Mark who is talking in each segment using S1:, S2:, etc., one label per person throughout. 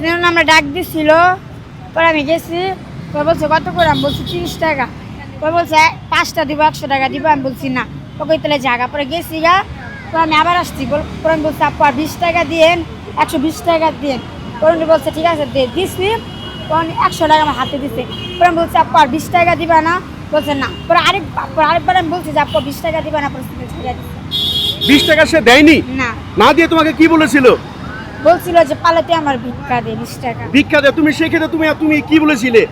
S1: সেদিন আমরা ডাক দিছিল। পরে আমি গেছি পরে বলছে কত করে? আমি বলছি তিরিশ টাকা। পরে বলছে "এ, পাঁচটা দিব একশো টাকা দিব। আমি বলছি না। ওকে তাহলে জায়গা পরে গেছি গা পরে আমি আবার আসছি। বল- পরে আমি বলছি আপু আর বিশ টাকা দিয়েন একশো বিশ টাকা দিয়েন। পরে বলছে ঠিক আছে দে দিছি। উনি একশো টাকা আমার হাতে দিছে। পরে আমি বলছি আপু আর বিশ টাকা দিবা না? বলছে না। পরে আরেক পরে আরেকবার আমি বলছি যে আপু বিশ টাকা দিবা না? পরে ছেড়ে
S2: বিশ টাকা সে দেয়নি?
S1: না।
S2: না দিয়ে তোমাকে কি বলেছিল?
S1: বলছিল যে পালাতে আমার ভিক্ষা দে বিশ টাকা।
S2: ভিক্ষা দেয় তুমি সেক্ষেত্রে তুমি তুমি কি বলেছিলে?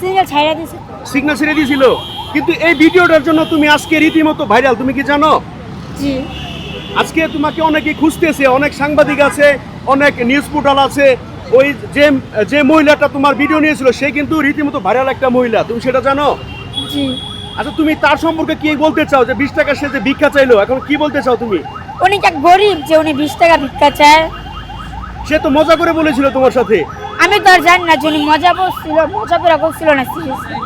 S1: সিঙ্গেল ছাইড়া দিছে তো।
S2: সিগনাল ছেড়ে দিয়েছিল। কিন্তু এই ভিডিওটার জন্য তুমি আজকে রীতিমতো ভাইরাল তুমি কি জানো?
S1: জি।
S2: আজকে তোমাকে অনেকে খুঁজতেছে অনেক সাংবাদিক আছে অনেক নিউজ পোর্টাল আছে। ওই যে যে মহিলাটা তোমার ভিডিও নিয়েছিল সে কিন্তু রীতিমতো ভাইরাল একটা মহিলা। তুমি সেটা জানো?
S1: জি।
S2: আচ্ছা তুমি তার সম্পর্কে কি বলতে চাও? যে বিশ টাকা সে যে ভিক্ষা চাইলো এখন কি বলতে চাও তুমি?
S1: উনি গরিব যে উনি বিশ টাকা ভিক্ষা চায়
S2: সে তো মজা করে বলেছিল তোমার সাথে।
S1: আমি তো আর জানি না যে মজা বলছিল মজা করে বলছিল না সিরিয়াসলি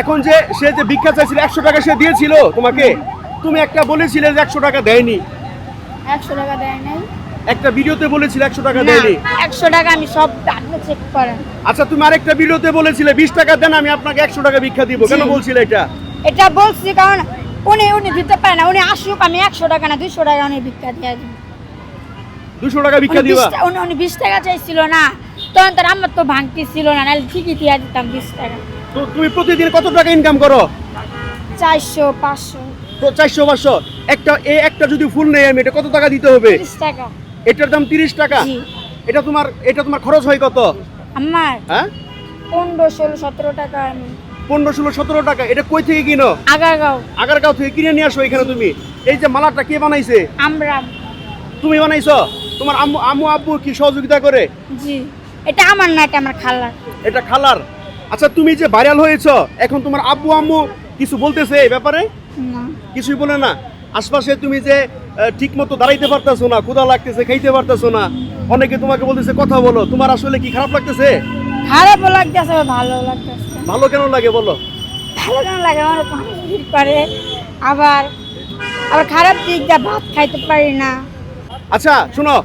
S2: এখন যে সে যে ভিক্ষা চাইছিল একশো টাকা সে দিয়েছিল তোমাকে? তুমি একটা বলেছিলে যে একশো টাকা দেয়নি।
S1: একশো টাকা দেয় নাই।
S2: একটা ভিডিওতে বলেছিলে একশো টাকা দেয়নি।
S1: একশো টাকা আমি সব আপনি চেক করেন।
S2: আচ্ছা তুমি আরেকটা ভিডিওতে বলেছিলে বিশ টাকা দেন আমি আপনাকে একশো টাকা ভিক্ষা দিব। কেন। বলছিলে এটা?
S1: এটা বলছি কারণ উনি উনি দিতে পারে না উনি আসুক আমি একশো টাকা না দুইশো টাকা উনি ভিক্ষা দিয়ে দিন
S2: দুশো টাকা ভিক্ষা দিবা?
S1: উনি উনি বিশ টাকা চাইছিল না। তখন তার আমার তো ভাঙতি ছিল না নাহলে ঠিকই দিয়ে দিতাম বিশ টাকা।
S2: তো তুমি প্রতিদিন কত টাকা ইনকাম করো?
S1: চারশো পাঁচশো।
S2: তো চারশো পাঁচশো। একটা এই একটা যদি ফুল নেই আমি এটা কত টাকা দিতে হবে?
S1: তিরিশ টাকা।
S2: এটার দাম তিরিশ টাকা?
S1: জি।
S2: এটা তোমার এটা তোমার খরচ হয় কত?
S1: আমার?
S2: হ্যাঁ?
S1: পনেরো ষোলো সতেরো টাকা আমি।
S2: পনেরো ষোলো সতেরো টাকা। এটা কই থেকে কিনো?
S1: আগারগাঁও।
S2: আগারগাঁও থেকে কিনে নিয়ে আসো এখানে তুমি। এই যে মালাটা কে বানাইছে?
S1: আমরা
S2: তুমি বানাইছো? তোমার আম্মু আম্মু আব্বু কি সহযোগিতা করে?
S1: জি। এটা আমার না এটা আমার খালার।
S2: এটা খালার? আচ্ছা তুমি যে ভাইরাল হয়েছো এখন তোমার আব্বু আম্মু কিছু বলতেছে এই ব্যাপারে?
S1: না।
S2: কিছুই বলে না। আশপাশে তুমি যে ঠিক মতো দাঁড়াইতে পারতেছো না ক্ষুধা লাগতেছে খাইতে পারতেছো না অনেকে তোমাকে বলতেছে কথা বলো তোমার আসলে কি খারাপ লাগতেছে?
S1: খারাপও লাগতেছে ভালো লাগতেছে।
S2: ভালো কেন লাগে বলো?
S1: ভালো কেন লাগে? আমার করে। আবার আবার খারাপ দিক দিয়ে ভাত খাইতে পারি না।
S2: আচ্ছা শোনো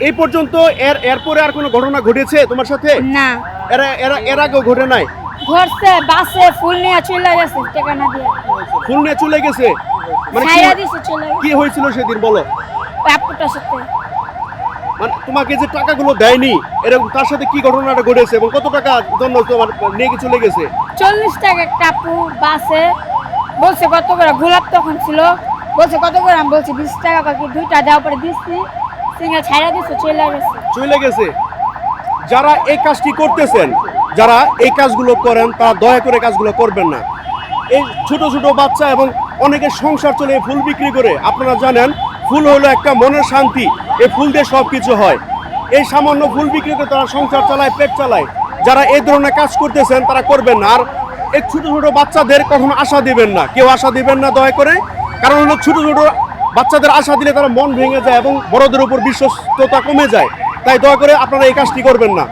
S2: এই পর্যন্ত এর এরপরে আর কোনো ঘটনা ঘটেছে তোমার সাথে?
S1: না।
S2: এরা এরা এর আগেও ঘটে নাই?
S1: ঘরছে বাসে ফুল নিয়ে চলে গেছে টাকা দিয়ে।
S2: ফুল নিয়ে চলে গেছে? মানে কি-
S1: ছাইরা দিছে চলে গেছে।
S2: কি হয়েছিল সেদিন বলো?
S1: ওই আপুটার সাথে।
S2: মানে তোমাকে যে টাকাগুলো দেয়নি এরকম তার সাথে কি ঘটনাটা ঘটেছে এবং কত টাকা জন্য তোমার নিয়ে চলে গেছে?
S1: চল্লিশ টাকা আপু বাসে বলছে কত করে গোলাপ তখন ছিল। বলছে, কত করে? আমি বলছি, বিশ টাকা বাকি দুইটা দেওয়ার পরে দিচ্ছি সিঙ্গেল ছাইরা দিচ্ছে চলে গেছে।
S2: চলে গেছে। যারা এই কাজটি করতেছেন, যারা এই কাজগুলো করেন, তারা দয়া করে কাজগুলো করবেন না। এই ছোট ছোট বাচ্চা এবং অনেকের সংসার চলে ফুল বিক্রি করে, আপনারা জানেন, ফুল হলো একটা মনের শান্তি এই ফুল দিয়ে সব কিছু হয়। এই সামান্য ফুল বিক্রি করে তারা সংসার চালায়, পেট চালায়। যারা এই ধরনের কাজ করতেছেন, তারা করবেন না। আর এই ছোট ছোট বাচ্চাদের কখনো আশা দিবেন না। কেউ আশা দিবেন না দয়া করে? কারণ হলো ছোটো ছোটো বাচ্চাদের আশা দিলে তারা মন ভেঙে যায় এবং বড়দের উপর বিশ্বস্ততা কমে যায়। তাই দয়া করে আপনারা এই কাজটি করবেন না।